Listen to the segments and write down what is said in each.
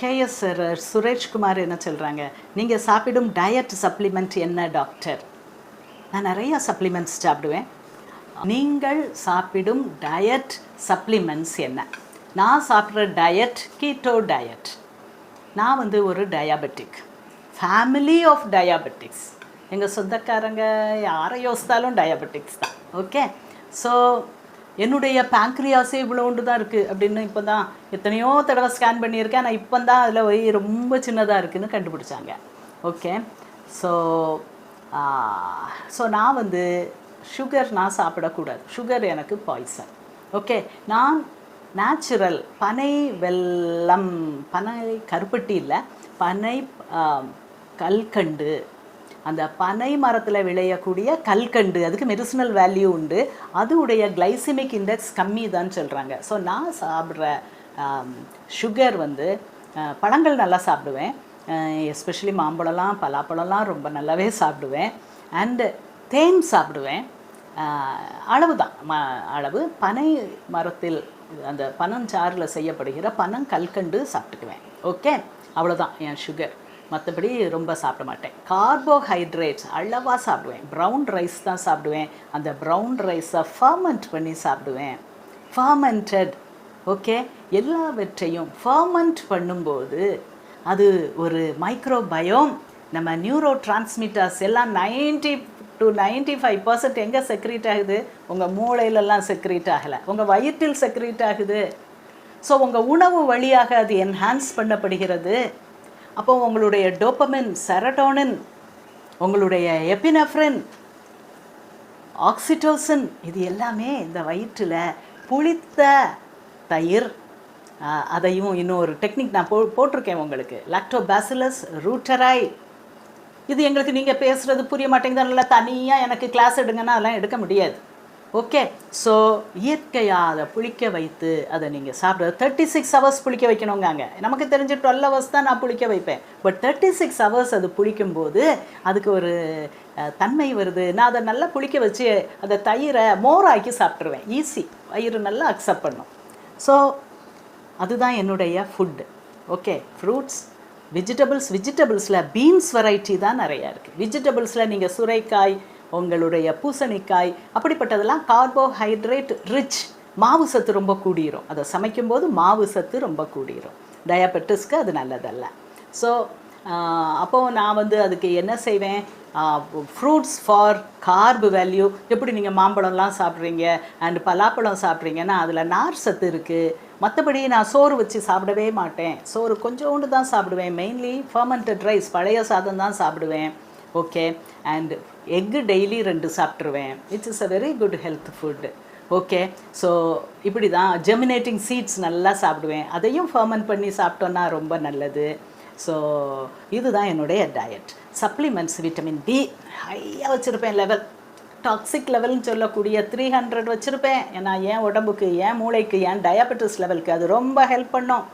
KS sir Sureshkumar என்ன சொல்கிறாங்க நீங்கள் சாப்பிடும் டயட் சப்ளிமெண்ட் என்ன டாக்டர் நான் நிறையா சப்ளிமெண்ட்ஸ் சாப்பிடுவேன். நீங்கள் சாப்பிடும் டயட் சப்ளிமெண்ட்ஸ் என்ன? நான் சாப்பிட்ற டயட் கீட்டோ டயட் நான் வந்து ஒரு டயாபெட்டிக் ஃபேமிலி ஆஃப் டயாபெட்டிக்ஸ் எங்கள் சொந்தக்காரங்க யாரை யோசித்தாலும் டயாபெட்டிக்ஸ் தான். ஓகே ஸோ என்னுடைய பேங்க்ரியாஸே இவ்வளோண்டு தான் இருக்குது அப்படின்னு இப்போ தான் எத்தனையோ தடவை ஸ்கேன் பண்ணியிருக்கேன். ஆனால் இப்போ தான் அதில் போய் ரொம்ப சின்னதாக இருக்குதுன்னு கண்டுபிடிச்சாங்க. ஓகே ஸோ ஸோ நான் வந்து சுகர் நான் சாப்பிடக்கூடாது. சுகர் எனக்கு பாய்சன் ஓகே நான் நேச்சுரல் பனை வெல்லம் பனை கருப்பட்டி இல்லை பனை கல்கண்டு அந்த பனை மரத்தில் விளையக்கூடிய கல்கண்டு அதுக்கு மெடிசினல் வேல்யூ உண்டு. அதுவுடைய கிளைசிமிக் இண்டெக்ஸ் கம்மி தான் சொல்கிறாங்க ஸோ நான் சாப்பிட்ற சுகர் வந்து பழங்கள் நல்லா சாப்பிடுவேன். எஸ்பெஷலி மாம்பழம்லாம் பலாப்பழம்லாம் ரொம்ப நல்லாவே சாப்பிடுவேன். அண்டு தேன் சாப்பிடுவேன். அளவு தான் ம அளவு. பனை மரத்தில் அந்த பனஞ்சாறில் செய்யப்படுகிற பனங்கல்கண்டு சாப்பிட்டுக்குவேன். ஓகே அவ்வளோதான் என் சுகர் மற்றபடி ரொம்ப சாப்பிட மாட்டேன். கார்போஹைட்ரேட்ஸ் அளவாக சாப்பிடுவேன். ப்ரௌன் ரைஸ் தான் சாப்பிடுவேன். அந்த ப்ரௌன் ரைஸை ஃபர்மெண்ட் பண்ணி சாப்பிடுவேன். ஃபர்மெண்டட் ஓகே எல்லாவற்றையும் ஃபர்மெண்ட் பண்ணும்போது அது ஒரு மைக்ரோபயோம் நம்ம நியூரோ டிரான்ஸ்மிட்டர்ஸ் எல்லாம் ninety to ninety five percent எங்கே செக்ரீட் ஆகுது? உங்கள் மூளையிலலாம் செக்ரீட் ஆகலை. உங்கள் வயிற்றில் செக்ரீட் ஆகுது. ஸோ உங்கள் உணவு வழியாக அது என்ஹான்ஸ் பண்ணப்படுகிறது. அப்போ உங்களுடைய டோப்பமின் செரட்டோனின் உங்களுடைய எபினஃப்ரின் ஆக்சிடோசின் இது எல்லாமே இந்த வயிற்றில் புளித்த தயிர். அதையும் இன்னும் ஒரு டெக்னிக் நான் போ போட்டிருக்கேன் உங்களுக்கு. லாக்டோபாசிலஸ் ரூட்டராய் இது எங்களுக்கு நீங்கள் பேசுகிறது புரிய மாட்டேங்குது. நல்லா தனியாக எனக்கு கிளாஸ் எடுங்கன்னா அதெல்லாம் எடுக்க முடியாது. ஓகே ஸோ இயற்கையாக அதை புளிக்க வைத்து அதை நீங்கள் சாப்பிட்றது. தேர்ட்டி சிக்ஸ் ஹவர்ஸ் புளிக்க வைக்கணுங்காங்க நமக்கு தெரிஞ்சு டுவெல் ஹவர்ஸ் தான் நான் புளிக்க வைப்பேன். பட் தேர்ட்டி சிக்ஸ் ஹவர்ஸ் அது புளிக்கும்போது அதுக்கு ஒரு தன்மை வருது. நான் அதை நல்லா புளிக்க வச்சு அதை தயிரை மோராக்கி சாப்பிட்ருவேன் ஈஸி வயிறு நல்லா அக்செப்ட் பண்ணும். ஸோ அதுதான் என்னுடைய ஃபுட்டு ஓகே ஃப்ரூட்ஸ் வெஜிடபிள்ஸ் வெஜிடபிள்ஸில் பீன்ஸ் வெரைட்டி தான் நிறையா இருக்குது வெஜிடபிள்ஸில் நீங்கள் சுரைக்காய் உங்களுடைய பூசணிக்காய் அப்படிப்பட்டதெல்லாம் கார்போஹைட்ரேட் ரிச் மாவு சத்து ரொம்ப கூடிரும். அதை சமைக்கும்போது மாவு சத்து ரொம்ப கூடிரும். டயபெட்டிஸ்க்கு அது நல்லதல்ல. ஸோ அப்போது நான் வந்து அதுக்கு என்ன செய்வேன்? ஃப்ரூட்ஸ் ஃபார் கார்பு வேல்யூ எப்படி நீங்கள் மாம்பழம்லாம் சாப்பிட்றீங்க? அண்ட் பலாப்பழம் சாப்பிட்றீங்கன்னா அதில் நார் சத்து இருக்குது மற்றபடி நான் சோறு வச்சு சாப்பிடவே மாட்டேன். சோறு கொஞ்சோண்டு தான் சாப்பிடுவேன். மெயின்லி ஃபர்மெண்டட் ரைஸ் பழைய சாதம் தான் சாப்பிடுவேன். ஓகே அண்டு எக்கு டெய்லி ரெண்டு சாப்பிட்ருவேன் it's is a very good health food okay so இப்படி தான் ஜெமினேட்டிங் சீட்ஸ் நல்லா சாப்பிடுவேன். அதையும் ஃபர்மன் பண்ணி சாப்பிட்டோன்னா ரொம்ப நல்லது. ஸோ இதுதான் என்னுடைய டயட் சப்ளிமெண்ட்ஸ் விட்டமின் டி ஹையாக வச்சுருப்பேன் லெவல் டாக்ஸிக் லெவல்னு சொல்லக்கூடிய த்ரீ ஹண்ட்ரட் வச்சுருப்பேன். ஏன்னா என் உடம்புக்கு என் மூளைக்கு என் டயாபெட்டிஸ் லெவலுக்கு அது ரொம்ப ஹெல்ப் பண்ணும்.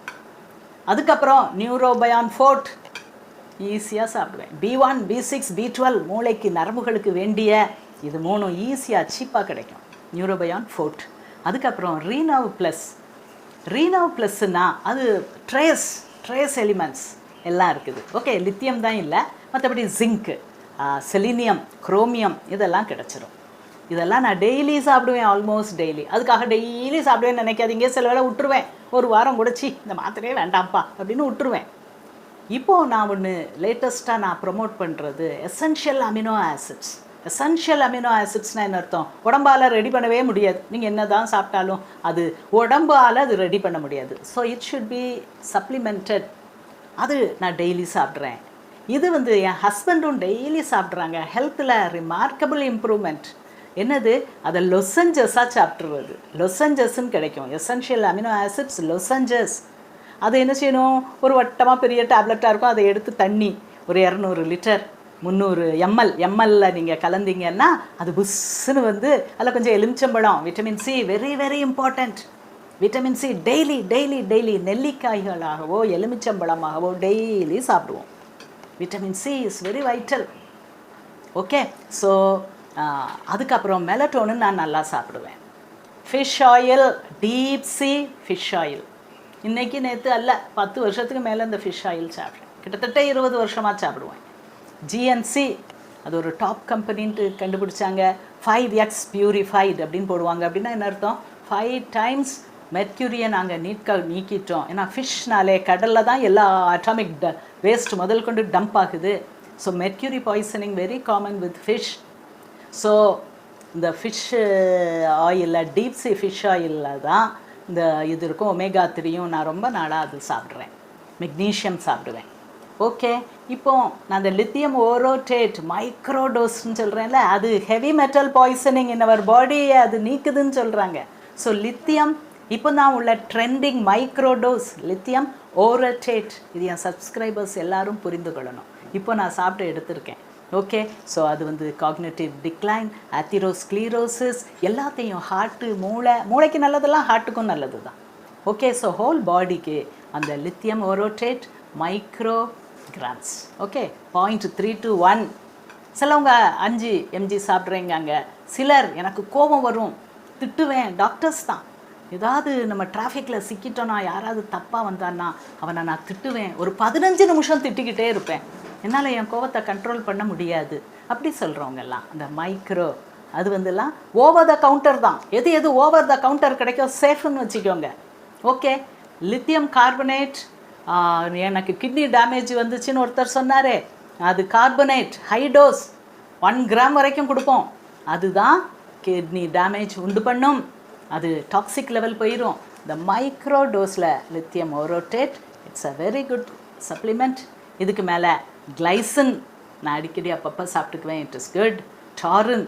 அதுக்கப்புறம் நியூரோபயான் ஃபோர்ட் ஈஸியாக சாப்பிடுவேன். B one B six B twelve மூளைக்கு நரம்புகளுக்கு வேண்டிய இது மூணும் ஈஸியாக சீப்பாக கிடைக்கும். நியூரோபயான் ஃபோர்ட் அதுக்கப்புறம் ரீனவ் ப்ளஸ் ரீனவ் ப்ளஸ்னா அது ட்ரேஸ் ட்ரேஸ் எலிமெண்ட்ஸ் எல்லாம் இருக்குது. ஓகே லித்தியம் தான் இல்லை. மற்றபடி ஜிங்க்கு செலினியம் குரோமியம் இதெல்லாம் கிடச்சிரும். இதெல்லாம் நான் டெய்லி சாப்பிடுவேன் ஆல்மோஸ்ட் டெய்லி அதுக்காக டெய்லி சாப்பிடுவேன்னு நினைக்காதீங்க. சில வேளை விட்டுருவேன் ஒரு வாரம் கூட சி இந்த மாத்திரையே வேண்டாம்ப்பா அப்படின்னு விட்டுருவேன் இப்போது நான் ஒன்று லேட்டஸ்ட்டாக நான் ப்ரொமோட் பண்ணுறது essential amino acids essential amino ஆசிட்ஸ்னால் என்ன அர்த்தம்? உடம்பால் ரெடி பண்ணவே முடியாது. நீங்கள் என்ன தான் சாப்பிட்டாலும் அது உடம்பால் அது ரெடி பண்ண முடியாது. So it should be supplemented அது நான் டெய்லி சாப்பிட்றேன். இது வந்து என் ஹஸ்பண்டும் டெய்லி சாப்பிட்றாங்க. ஹெல்த்தில் ரிமார்க்கபிள் இம்ப்ரூவ்மெண்ட் என்னது? அதை லொசஞ்சஸாக சாப்பிட்றது லொசஞ்சஸ்ன்னு கிடைக்கும். எசென்ஷியல் அமினோ ஆசிட்ஸ் லொசஞ்சஸ் அது என்ன செய்யணும்? ஒரு வட்டமாக பெரிய டேப்லெட்டாக இருக்கும். அதை எடுத்து தண்ணி ஒரு இரநூறு லிட்டர் முந்நூறு எம்எல் எம்எல்ல நீங்கள் கலந்தீங்கன்னா அது புஷ்ஷுன்னு வந்து அதில் கொஞ்சம் எலுமிச்சம்பழம் vitamin C very very important vitamin C daily daily daily நெல்லிக்காய்களாகவோ எலுமிச்சம்பழமாகவோ டெய்லி சாப்பிடுவோம். Vitamin C is very vital okay so அதுக்கப்புறம் மெலட்டோனு நான் நல்லா சாப்பிடுவேன். Fish oil deep sea fish oil இன்னைக்கு நேற்று அல்ல பத்து வருஷத்துக்கு மேலே இந்த ஃபிஷ் ஆயில் சாப்பிட்றேன் கிட்டத்தட்ட இருபது வருஷமாக சாப்பிடுவேன். ஜிஎன்சி அது ஒரு டாப் கம்பெனின்ட்டு கண்டுபிடிச்சாங்க. ஃபைவ் எக்ஸ் பியூரிஃபைடு அப்படின்னு போடுவாங்க. அப்படின்னா என்ன அர்த்தம்? ஃபைவ் டைம்ஸ் மெர்க்யூரியை நாங்கள் நீக்க நீக்கிட்டோம். ஏன்னா ஃபிஷ்னாலே கடலில் தான் எல்லா அட்டாமிக் ட வேஸ்ட் முதல் கொண்டு டம்ப் ஆகுது. So mercury poisoning very common with fish so இந்த ஃபிஷ் ஆயிலில் டீப் சி ஃபிஷ் ஆயிலில் தான் இந்த இது இருக்கும். ஒமேகா த்ரீயும் நான் ரொம்ப நாளாக அது சாப்பிட்றேன். மெக்னீஷியம் சாப்பிடுவேன். ஓகே? இப்போ நான் அந்த லித்தியம் ஓரோட்டேட் மைக்ரோடோஸ்ன்னு சொல்கிறேன்ல அது heavy metal poisoning in our பாடியை அது நீக்குதுன்னு சொல்கிறாங்க ஸோ லித்தியம் இப்போ தான் உள்ள ட்ரெண்டிங் மைக்ரோடோஸ் லித்தியம் ஓரோட்டேட். இது என் சப்ஸ்கிரைபர்ஸ் எல்லாரும் புரிந்து கொள்ளணும். இப்போ நான் சாப்பிட்டு எடுத்திருக்கேன். ஓகே ஸோ அது வந்து காக்னேட்டிவ் டிக்ளைன் ஆத்திரோஸ்க்ளீரோசிஸ் எல்லாத்தையும் ஹார்ட்டு மூளை மூளைக்கு நல்லதெல்லாம் ஹார்ட்டுக்கும் நல்லது தான் ஓகே ஸோ ஹோல் பாடிக்கு அந்த lithium orotate micrograms okay point three to one சிலவங்க அஞ்சு எம்ஜி சாப்பிட்றீங்க சிலர் எனக்கு கோபம் வரும். திட்டுவேன். டாக்டர்ஸ் தான். ஏதாவது நம்ம டிராஃபிக்கில் சிக்கிட்டோன்னா யாராவது தப்பாக வந்தான்னா அவனை நான் திட்டுவேன். ஒரு பதினஞ்சு நிமிஷம் திட்டிக்கிட்டே இருப்பேன். என்னால் என் கோவத்தை கண்ட்ரோல் பண்ண முடியாது. அப்படி சொல்கிறவங்க எல்லாம் அந்த மைக்ரோ அது வந்துலாம் ஓவர் த கவுண்டர் தான். எது எது ஓவர் த கவுண்டர் கிடைக்கும் சேஃப்னு வச்சுக்கோங்க. ஓகே லித்தியம் கார்பனேட் எனக்கு கிட்னி டேமேஜ் வந்துச்சுன்னு ஒருத்தர் சொன்னாரே. அது carbonate high dose one gram வரைக்கும் கொடுப்போம். அதுதான் கிட்னி டேமேஜ் உண்டு பண்ணும். அது டாக்ஸிக் லெவல் போயிடும் இந்த micro டோஸில் lithium orotate it's a very good supplement இதுக்கு மேலே கிளைசன் நான் அடிக்கடி அப்பப்போ சாப்பிட்டுக்குவேன். இட் இஸ் குட் டாரின்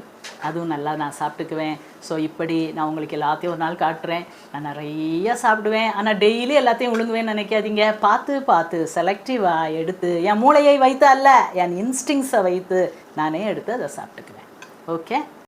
அதுவும் நல்லா நான் சாப்பிட்டுக்குவேன். ஸோ இப்படி நான் உங்களுக்கு எல்லாத்தையும் ஒரு நாள் காட்டுறேன். நான் நிறைய சாப்பிடுவேன். ஆனால் டெய்லி எல்லாத்தையும் ஒழுங்குவேன்னு நினைக்காதீங்க. பார்த்து பார்த்து செலக்டிவாக எடுத்து என் மூளையை வைத்து அல்ல என் இன்ஸ்டிங்ஸை வைத்து நானே எடுத்து அதை சாப்பிட்டுக்குவேன். ஓகே